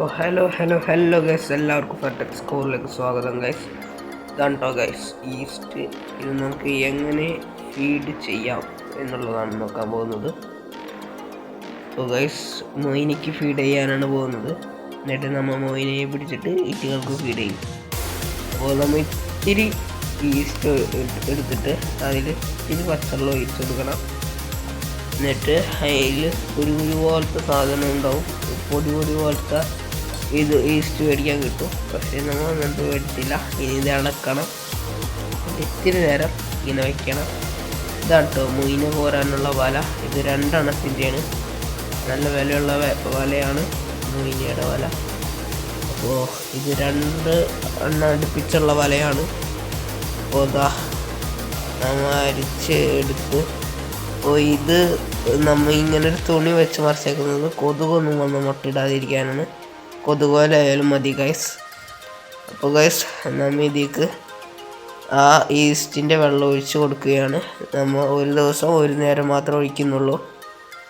Hello hello hello guys എല്ലാവർക്കും ഫെർടെക് സ്കോറിലേക്ക് സ്വാഗതം guys ഇതാണ്ടോ ഗൈസ് ഈസ്റ്റ് ഇത് നമുക്ക് എങ്ങനെ ഫീഡ് ചെയ്യാം എന്നുള്ളതാണ് നോക്കാൻ പോകുന്നത്. സോ ഗൈസ് മൊയിനിക്ക് ഫീഡ് ചെയ്യാനാണ് പോകുന്നത്. എന്നിട്ട് നമ്മൾ മൊയിനെ പിടിച്ചിട്ട് ഈറ്റുകൾക്ക് ഫീഡ് ചെയ്യും. അപ്പോൾ നമ്മൾ ഇത്തിരി ഈസ്റ്റ് എടുത്തിട്ട് അതിൽ ഇത്തിരി പച്ചവെള്ളം ഒഴിച്ച് കൊടുക്കണം. എന്നിട്ട് അതിൽ ഒരു ഒരു പോലത്തെ സാധനം ഉണ്ടാവും. പൊടി പൊടി പോലത്തെ ഇത് ഈസ്റ്റ് മേടിക്കാൻ കിട്ടും. പക്ഷേ നമ്മൾ അങ്ങനത്തെ മേടിച്ചില്ല. ഇനി ഇത് എന്നിട്ട് ഇത്തിരി നേരം ഇങ്ങനെ വയ്ക്കണം ഇതാണ് കേട്ടോ മൊയിന് പോരാനുള്ള വല. ഇത് രണ്ടെണ്ണത്തിന്റെയാണ്. നല്ല വിലയുള്ള വലയാണ് മുയിനയുടെ വല. അപ്പോൾ ഇത് രണ്ട് എണ്ണ അടുപ്പിച്ചുള്ള വലയാണ്. അപ്പോൾ ഇതാ നമ്മൾ അരിച്ച് എടുത്ത്. അപ്പോൾ ഇത് നമ്മൾ ഇങ്ങനൊരു തുണി വെച്ച് മറിച്ചേക്കുന്നത് കൊതുകൊന്നും വന്ന് മുട്ടയിടാതിരിക്കാനാണ് കൊതുക് പോലെ മതി ഗൈസ് അപ്പോൾ ഗൈസ് നമ്മൾ ഇതിക്ക് ആ ഈസ്റ്റിന്റെ വെള്ളം ഒഴിച്ച് കൊടുക്കുകയാണ്. നമ്മൾ ഒരു ദിവസം ഒരു നേരം മാത്രം ഒഴിക്കുന്നുള്ളൂ.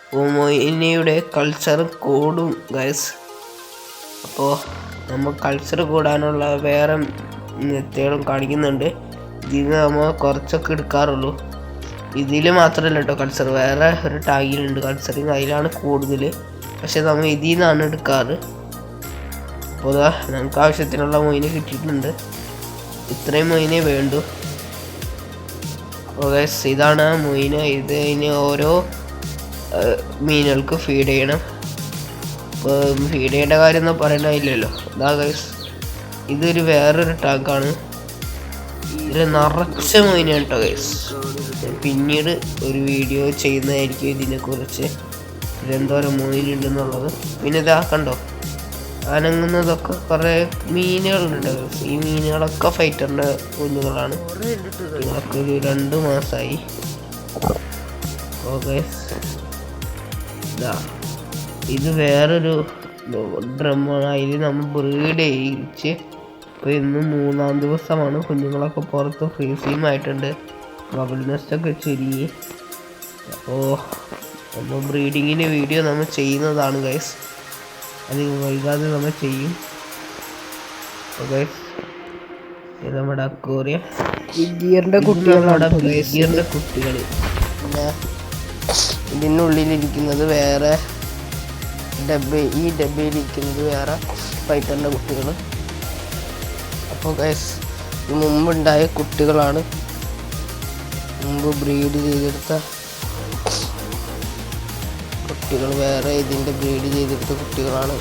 അപ്പോൾ മൊയിനിയുടെ കൾച്ചർ കൂടും ഗൈസ് അപ്പോൾ നമ്മൾ കൾച്ചർ കൂടാനുള്ള വേറെ നിത്യകളും കാണിക്കുന്നുണ്ട്. ഇതിൽ നമ്മൾ കുറച്ചൊക്കെ എടുക്കാറുള്ളൂ. ഇതിൽ മാത്രമല്ല കേട്ടോ കൾച്ചർ വേറെ ഒരു ടാഗിലുണ്ട് കൾച്ചറിങ് അതിലാണ് കൂടുതൽ. പക്ഷെ നമ്മൾ ഇതിൽ നിന്നാണ് എടുക്കാറ്. അപ്പോൾ ദാ നമുക്ക് ആവശ്യത്തിനുള്ള മൊയിന് കിട്ടിയിട്ടുണ്ട്. ഇത്രയും മൊയിനെ വേണ്ടു. അപ്പോൾ ഇതാണ് മൊയിന് ഇത് ഇനി ഓരോ മീനുകൾക്ക് ഫീഡ് ചെയ്യണം. ഇപ്പോൾ ഫീഡ് ചെയ്യേണ്ട കാര്യം ഒന്നും പറയണില്ലല്ലോ ഇതാ ഗൈസ് ഇതൊരു വേറൊരു ടാങ്കാണ് ഇതിൽ നിറച്ച മൊയിനാണ് കേട്ടോ ഗൈസ് പിന്നീട് ഒരു വീഡിയോ ചെയ്യുന്നതായിരിക്കും ഇതിനെക്കുറിച്ച്. ഇതെന്തോരം മൊയിനുണ്ടെന്നുള്ളത് പിന്നെ ഇതാ കണ്ടോ? അനങ്ങുന്നതൊക്കെ കുറേ മീനുകളുണ്ട്. ഈ മീനുകളൊക്കെ ഫൈറ്ററിന്റെ കുഞ്ഞുങ്ങളാണ്. ഇതൊക്കെ ഒരു രണ്ട് മാസമായി ഇത്. വേറൊരു ഡ്രമ്മാണ് അതിൽ നമ്മൾ ബ്രീഡ് ചെയ്യിച്ച് ഇപ്പോൾ ഇന്ന് മൂന്നാം ദിവസമാണ് കുഞ്ഞുങ്ങളൊക്കെ പുറത്ത് ഫ്രീസിയും ആയിട്ടുണ്ട്. ബബിൾ നെസ്റ്റൊക്കെ ചുരുങ്ങി. അപ്പോൾ നമ്മൾ ബ്രീഡിങ്ങിന്റെ വീഡിയോ നമ്മൾ ചെയ്യുന്നതാണ് ഗൈസ് അത് വൈകാതെ നമ്മൾ ചെയ്യും. നമ്മുടെ അക്കോറിയ ഗിയറിന്റെ കുട്ടികളാണ് ഗിയറിന്റെ കുട്ടികൾ പിന്നെ ഇതിനുള്ളിലിരിക്കുന്നത് വേറെ ഡബ്ബ ഈ ഡബ്ബയിലിരിക്കുന്നത് വേറെ ഫൈറ്ററിന്റെ കുട്ടികൾ അപ്പോൾ ഗൈസ് മുമ്പുണ്ടായ കുട്ടികളാണ്. മുമ്പ് ബ്രീഡ് ചെയ്തെടുത്ത കുട്ടികൾ വേറെ ഇതിന്റെ ബ്രീഡ് ചെയ്തെടുത്ത കുട്ടികളാണ്.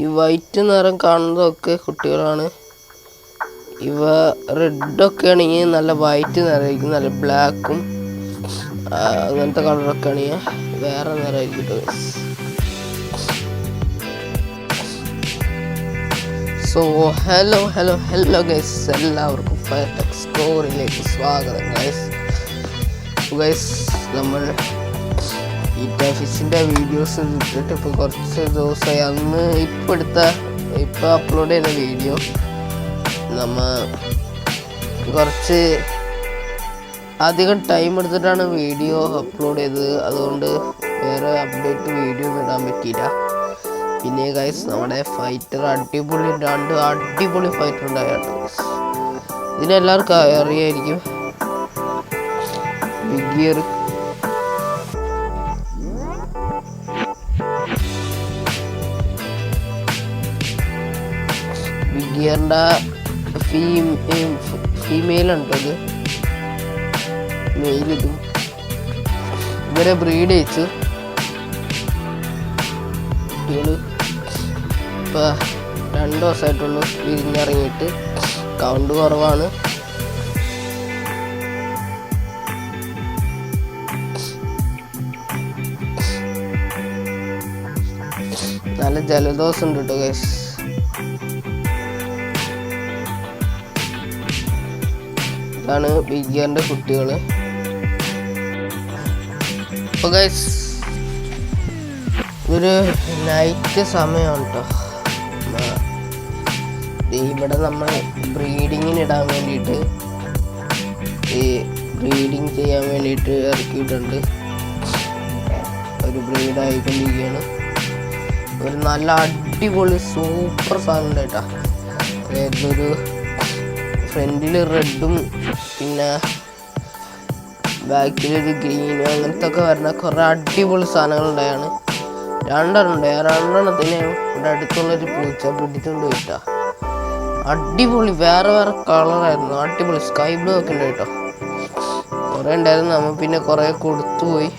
ഈ വൈറ്റ് നിറം കാണുന്നതൊക്കെ കുട്ടികളാണ്. ഇവ റെഡൊക്കെ ആണെങ്കിൽ നല്ല വൈറ്റ് നിറയായിരിക്കും നല്ല ബ്ലാക്കും അങ്ങനത്തെ കളറൊക്കെ ആണെങ്കിൽ വേറെ നിറമായിരിക്കും കേട്ടോ so hello hello hello guys എല്ലാവർക്കും ഫയർ സ്കോറിലേക്ക് സ്വാഗതം ഗൈസ് ഗൈസ് നമ്മൾ ഈ ഫിഷിന്റെ വീഡിയോസ് ഇട്ടിട്ട് ഇപ്പോൾ കുറച്ച് ദിവസമായി അന്ന് ഇപ്പോൾ എടുത്ത ഇപ്പോൾ അപ്ലോഡ് ചെയ്ത വീഡിയോ നമ്മ കുറച്ച് അധികം ടൈം എടുത്തിട്ടാണ് വീഡിയോ അപ്ലോഡ് ചെയ്തത്. അതുകൊണ്ട് വേറെ അപ്ഡേറ്റ് വീഡിയോ ഇടാൻ പറ്റിയില്ല. പിന്നെ ഗൈസ് നമ്മുടെ ഫൈറ്റർ അടിപൊളി രണ്ട് അടിപൊളി ഫൈറ്റർ ഉണ്ടായാണ്. ഇതിനെല്ലാവർക്കും അറിയായിരിക്കും. ബിഗ് ബിഗ് ഗിയറിന്റെ ഫീമെയിൽ ഉണ്ട് ഇവരെ ബ്രീഡ് ചെയ്യിച്ചു. കുട്ടികൾ ഇപ്പോൾ രണ്ട് ദിവസമായിട്ടുള്ളൂ വിരിഞ്ഞിറങ്ങിയിട്ട്. കൗണ്ട് കുറവാണ്. നല്ല ജലദോഷം ഉണ്ട് കേട്ടോ ഗൈസ് ഇതാണ് ബിഗിയറിന്റെ ഗിയറിന്റെ കുട്ടികൾ അപ്പോൾ ഗൈസ് ഇതൊരു നൈറ്റ് സമയമാണ് കേട്ടോ ഇവിടെ നമ്മൾ ബ്രീഡിങ്ങിന് ഇടാൻ വേണ്ടിയിട്ട് ഈ ബ്രീഡിങ് ചെയ്യാൻ വേണ്ടിയിട്ട് ഇറക്കിയിട്ടുണ്ട്. ഒരു ബ്രീഡ് ആയിക്കൊണ്ടിരിക്കുകയാണ്. ഒരു നല്ല അടിപൊളി സൂപ്പർ സാധനം ഉണ്ട് കേട്ടോ. അതായത് ഒരു ഫ്രണ്ടിൽ റെഡും പിന്നെ ബാക്കിലൊരു ഗ്രീനും അങ്ങനത്തെ ഒക്കെ വരുന്ന കുറേ അടിപൊളി സാധനങ്ങൾ ഉണ്ടായാണ്. രണ്ടെണ്ണം ഉണ്ടായി രണ്ടെണ്ണത്തിന് രണ്ടെണ്ണത്തിനെ ഇവിടെ അടുത്തുള്ളൊരു പൂച്ച പിടിച്ചുകൊണ്ട് പോയിട്ടാ. അടിപൊളി വേറെ വേറെ കളറായിരുന്നു. അടിപൊളി സ്കൈ ബ്ലൂ ഒക്കെ ഉണ്ട് കേട്ടോ. കുറേ ഉണ്ടായിരുന്നു. നമ്മൾ പിന്നെ കുറേ കൊടുത്തുപോയി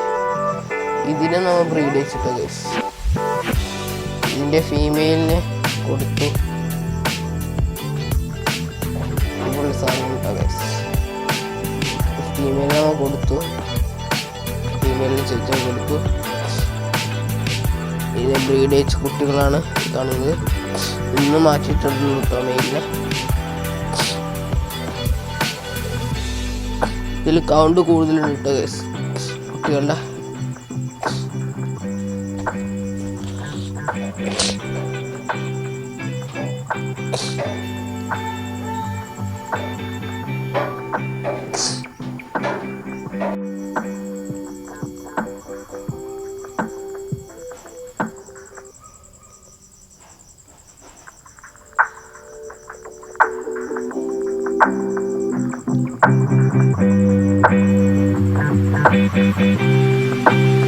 ഇതിനെ നമ്മൾ ബ്രീഡ് വെച്ചിട്ട് ഗൈസ് ഇതിന്റെ ഫീമെയിലിനെ കൊടുത്തു ബ്രീഡ് ഏജ് കുട്ടികളാണ്. കാണുന്നത് ഇന്ന് മാറ്റിയിട്ടൊന്നും തോന്നിയില്ല ഇതിൽ കൗണ്ട് കൂടുതലുണ്ട് കേസ് കുട്ടികളുടെ. Bye.